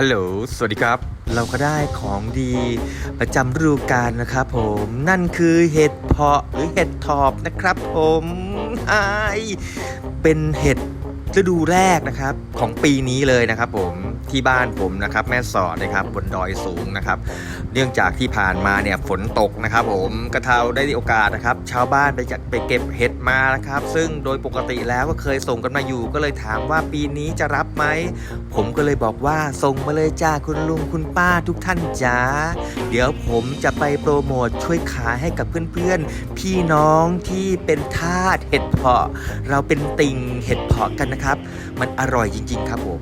ฮัลโหล สวัสดีครับ เราก็ได้ของดีประจำฤดูกาลนะครับผม นั่นคือเห็ดเพาะหรือเห็ดทอบนะครับผมไอเป็นเห็ดฤดูแรกนะครับ ของปีนี้เลยนะครับผม ที่บ้านผมนะครับ แม่สอดนะครับบนดอยสูงนะครับ เนื่องจากที่ผ่านมาเนี่ยฝนตกนะครับ ผมกระเทาได้โอกาสนะครับ ชาวบ้านไปจัดไปเก็บเห็ดมานะครับ ซึ่งโดยปกติแล้วก็เคยส่งกันมาอยู่ ก็เลยถามว่าปีนี้จะรับไหมผมก็เลยบอกว่าส่งมาเลยจ้าคุณลุงคุณป้าทุกท่านจ้าเดี๋ยวผมจะไปโปรโมทช่วยขายให้กับเพื่อนๆ พี่น้องที่เป็นทาสเห็ดเพาะ เราเป็นติ่งเห็ดเพาะกันนะครับ มันอร่อยจริง ๆ ครับผม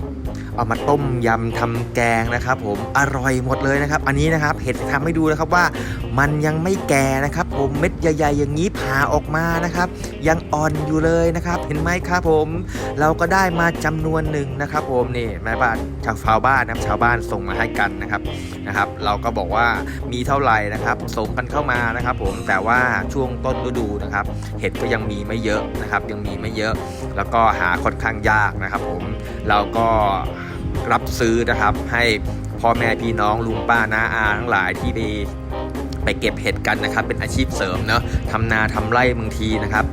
เอามาต้มยำทำแกงนะครับ ผมอร่อยหมดเลยนะครับ อันนี้นะครับเห็ดทำให้ดูนะครับว่ามันยังไม่แก่นะครับ ผมเม็ดใหญ่ๆอย่างนี้ผ่าออกมานะครับ ยังอ่อนอยู่เลยนะครับเห็นไหมครับผม เราก็ได้มาจำนวนหนึ่งนะครับผมนี่แม่บ้านชาวชาวบ้านนะครับชาวบ้านส่งมาให้กันนะครับนะครับ เราก็บอกว่ามีเท่าไหร่นะครับส่งกันเข้ามานะครับผมแต่ว่าช่วงต้นฤดูนะครับ เห็ดก็ยังมีไม่เยอะนะครับ ยังมีไม่เยอะ แล้วก็หาค่อนข้างยากนะครับ ผมเราก็รับซื้อนะครับให้พ่อแม่พี่น้องลุงป้าน้าอาทั้งหลายที่ไปไปเก็บเห็ดกันนะครับ เป็นอาชีพเสริมเนาะทำนาทำไร่บางทีนะครับ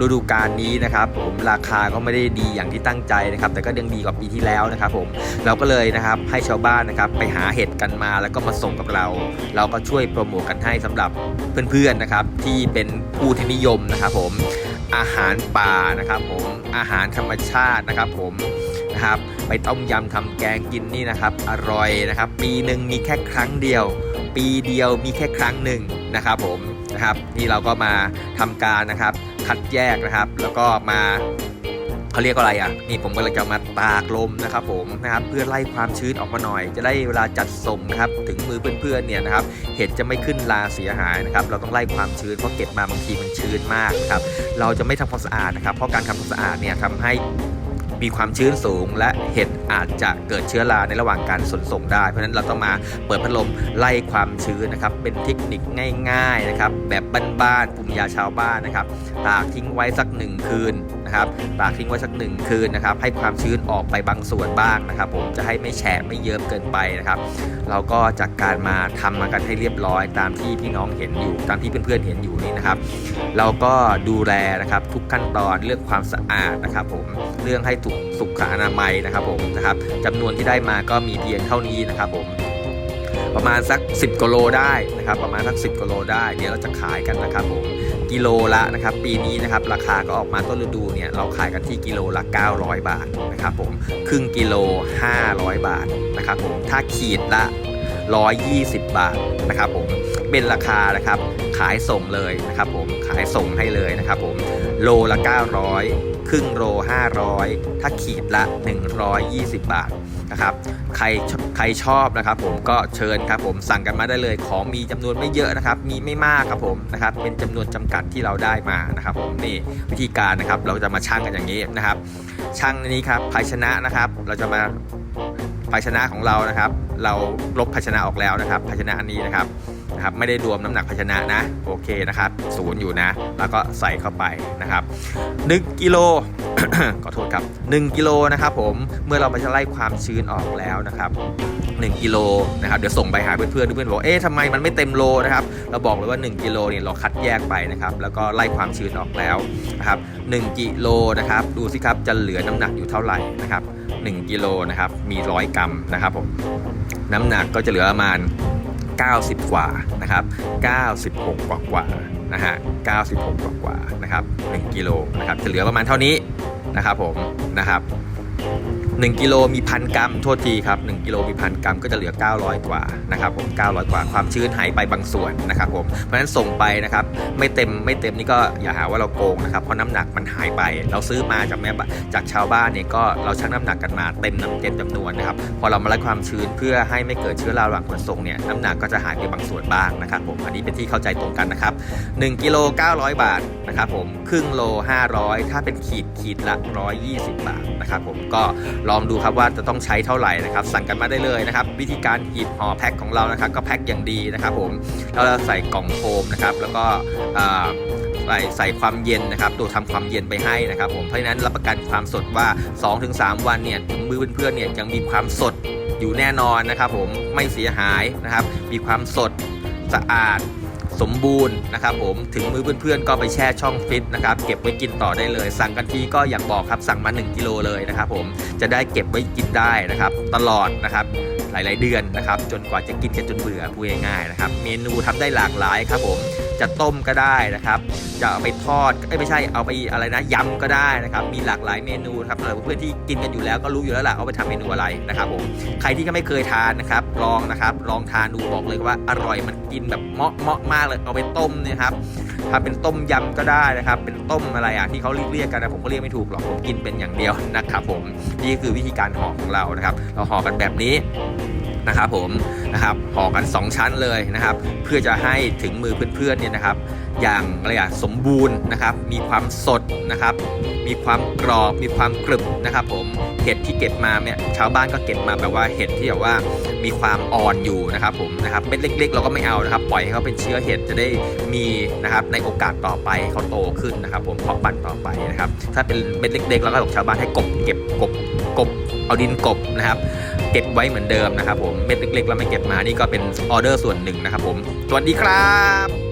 ฤดูกาลนี้นะครับผมราคาก็ไม่ได้ดีอย่างที่ตั้งใจนะครับ แต่ก็ยังดีกว่าปีที่แล้วนะครับผมเราก็เลยนะครับให้ชาวบ้านนะครับไปหาเห็ดกันมาแล้วก็มาส่งกับเรา เราก็ช่วยโปรโมทกันให้สำหรับเพื่อนๆนะครับที่เป็นผู้ที่นิยมนะครับผมอาหารป่านะครับผมอาหารธรรมชาตินะครับผมนะครับไปต้มยำทำแกงกินนี่นะครับ อร่อยนะครับ ปีหนึ่งมีแค่ครั้งเดียว ปีเดียวมีแค่ครั้งหนึ่งนะครับผมนะครับนี่เราก็มาทำการนะครับ คัดแยกนะครับ แล้วก็มาเขาเรียกว่าอะไรอะนี่ผมก็เลยจะมาตากลมนะครับผมนะครับเพื่อไล่ความชื้นออกมาหน่อย จะได้เวลาจัดส่งครับถึงมือเพื่อนๆเนี่ยนะครับเห็ดจะไม่ขึ้นลาเสียหายนะครับเราต้องไล่ความชื้นเพราะเก็บมาบางทีมันชื้นมากนะครับเราจะไม่ทำความสะอาดนะครับเพราะการทำความสะอาดเนี่ยทำให้ มีความชื้นสูง และเห็ดอาจจะเกิดเชื้อราในระหว่างการขนส่งได้ เพราะฉะนั้นเราต้องมาเปิดพัดลมไล่ความชื้นนะครับ เป็นเทคนิคง่ายๆนะครับ แบบบ้านๆภูมิยาชาวบ้านนะครับ ตากทิ้งไว้สักหนึ่งคืนนะครับ ตากทิ้งไว้สักหนึ่งคืนนะครับ ให้ความชื้นออกไปบางส่วนบ้างนะครับ ผมจะให้ไม่แฉะไม่เยิ้มเกินไปนะครับ เราก็จากการมาทำมากันให้เรียบร้อยตามที่พี่น้องเห็นอยู่ ตามที่เพื่อนๆเห็นอยู่นี่นะครับ เราก็ดูแลนะครับทุกขั้นตอนเรื่องความสะอาดนะครับ ผมเรื่องให้ถูสุขอนามัยนะครับผมนะครับจำนวนที่ได้มาก็มีเพียงเท่านี้นะครับผมประมาณสัก 10กิโลได้นะครับประมาณสัก 10กิโลได้เดี๋ยวเราจะขายกันนะครับผมกิโลละนะครับปีนี้นะครับราคาก็ออกมาต้นฤดูเนี่ยเราขายกันที่กิโลละ 900 บาทนะครับผมครึ่งกิโล 500 บาทนะครับผมถ้าขีดละ 120 บาทนะครับผมเป็นราคานะครับขายส่งเลยนะครับผมขายส่งให้เลยนะครับผมโลละ 900 ครึ่งโล 500 ถ้าขีดละ 120 บาทนะครับใครใครชอบนะครับผมก็เชิญครับผมสั่งกันมาได้เลยของมีจำนวนไม่เยอะนะครับ มีไม่มากครับผมนะครับเป็นจำนวนจำกัดที่เราได้มานะครับผมนี่วิธีการนะครับเราจะมาชั่งกันอย่างนี้นะครับชั่งอันนี้ครับภาชนะนะครับ เราจะมาภาชนะของเรานะครับ เราลบภาชนะออกแล้วนะครับ ภาชนะอันนี้นะครับนะครับ ไม่ได้รวมน้ำหนักภาชนะนะโอเคนะครับศูนย์อยู่นะ แล้วก็ใส่เข้าไปนะครับ1กิโลขอโทษครับ1กิโลนะครับผมเมื่อเราไปจะไล่ความชื้นออกแล้วนะครับ1กิโลนะครับเดี๋ยวส่งไปหาเพื่อนๆเพื่อนๆบอกเอ๊ะทำไมมันไม่เต็มโลนะครับเราบอกเลยว่า 1กิโลเนี่ยเราคัดแยกไปนะครับแล้วก็ไล่ความชื้นออกแล้วนะครับ1กิโลนะครับดูสิครับจะเหลือน้ำหนักอยู่เท่าไหร่นะครับ 1กิโลนะครับมี 100 กรัมนะครับผมน้ำหนักก็จะเหลือประมาณ 90 กว่านะครับ96 กว่ากว่านะฮะ96 กว่ากว่านะครับ1กิโลนะครับจะเหลือประมาณเท่านี้นะครับผมนะครับ 1กิโลมีพันกรัมโทษทีครับ1กิโลมีพันกรัมก็จะเหลือ 900 กว่านะครับผม900 กว่าความชื้นหายไปบางส่วนนะครับผมเพราะฉะนั้นส่งไปนะครับไม่เต็มไม่เต็มนี่ก็อย่าหาว่าเราโกงนะครับเพราะน้ำหนักมันหายไป เราซื้อมาจากแม่บ้านจากชาวบ้านเนี่ยก็เราชั่งน้ำหนักกันมาเต็มน้ำเต็มจำนวนนะครับพอเรามาล่ความชื้นเพื่อให้ไม่เกิดเชื้อราระหว่างขนส่งเนี่ยน้ำหนักก็จะหายไปบางส่วนบ้างนะครับผมอันนี้เป็นที่เข้าใจตรงกันนะครับ1กิโล900 บาทนะครับผมครึ่งโล 500 ถ้าเป็นขีดขีดละ 120 บาทนะครับผมก็ลองดูครับว่าจะต้องใช้เท่าไหร่นะครับ สั่งกันมาได้เลยนะครับ วิธีการหีบห่อแพ็คของเรานะครับ ก็แพ็คอย่างดีนะครับผมเราจะใส่กล่องโฟมนะครับ แล้วก็ใส่ใส่ความเย็นนะครับ ตัวทำความเย็นไปให้นะครับผมเพราะฉะนั้นรับประกันความสดว่า 2-3 วันเนี่ยถึงมือเพื่อนๆเนี่ยยังมีความสดอยู่แน่นอนนะครับผมไม่เสียหายนะครับ มีความสดสะอาด สมบูรณ์นะครับผมถึงมือเพื่อนๆก็ไปแช่ช่องฟิตนะครับเก็บไว้กินต่อได้เลย สั่งกันทีก็อย่างบอกครับสั่งมา 1กิโลเลยนะครับผมจะได้เก็บไว้กินได้นะครับตลอดนะครับหลาย ๆ เดือนนะครับจนกว่าจะกินกันจนเบื่อพูดง่ายๆนะครับเมนูทำได้หลากหลายครับผม จะต้มก็ได้นะครับ จะเอาไปทอดเอ้ยไม่ใช่เอาไปอะไรนะยำก็ได้นะครับ มีหลากหลายเมนูครับเออเพื่อนที่กินกันอยู่แล้วก็รู้อยู่แล้วล่ะเอาไปทำเมนูอะไรนะครับผมใครที่ก็ไม่เคยทานนะครับ ลองนะครับ ลองทานดูบอกเลยว่าอร่อยมันกินแบบเหมาะเหมาะมากเลยเอาไปต้มเนี่ยครับถ้าเป็นต้มยำก็ได้นะครับ เป็นต้มอะไรอะที่เขาเรียกกันนะผมก็เรียกไม่ถูกหรอกผมกินเป็นอย่างเดียวนะครับผมนี่คือวิธีการห่อของเรานะครับ เราห่อกันแบบนี้นะครับผมนะครับห่อกัน 2 ชั้นเลยนะครับ เพื่อจะให้ถึงมือเพื่อนๆเนี่ยนะครับ อย่างอะไรอย่างสมบูรณ์นะครับ มีความสดนะครับ มีความกรอบมีความกรึบนะครับ ผมเห็ดที่เก็บมาเนี่ยชาวบ้านก็เก็บมาแบบว่าเห็ดที่แบบว่ามีความอ่อนอยู่นะครับผมนะครับเม็ดเล็ก ๆ เราก็ไม่เอานะครับ ปล่อยให้เขาเป็นเชื้อเห็ดจะได้มีนะครับในโอกาสต่อไปเขาโตขึ้นนะครับผมเพาะปันต่อไปนะครับถ้าเป็นเม็ดเล็กๆเราก็ขอกชาวบ้านให้กบเก็บกบกบเอาดินกบนะครับเก็บไว้เหมือนเดิมนะครับผมเม็ดเล็กๆเราไม่เก็บมานี่ก็เป็นออเดอร์ส่วนหนึ่งนะครับผมสวัสดีครับ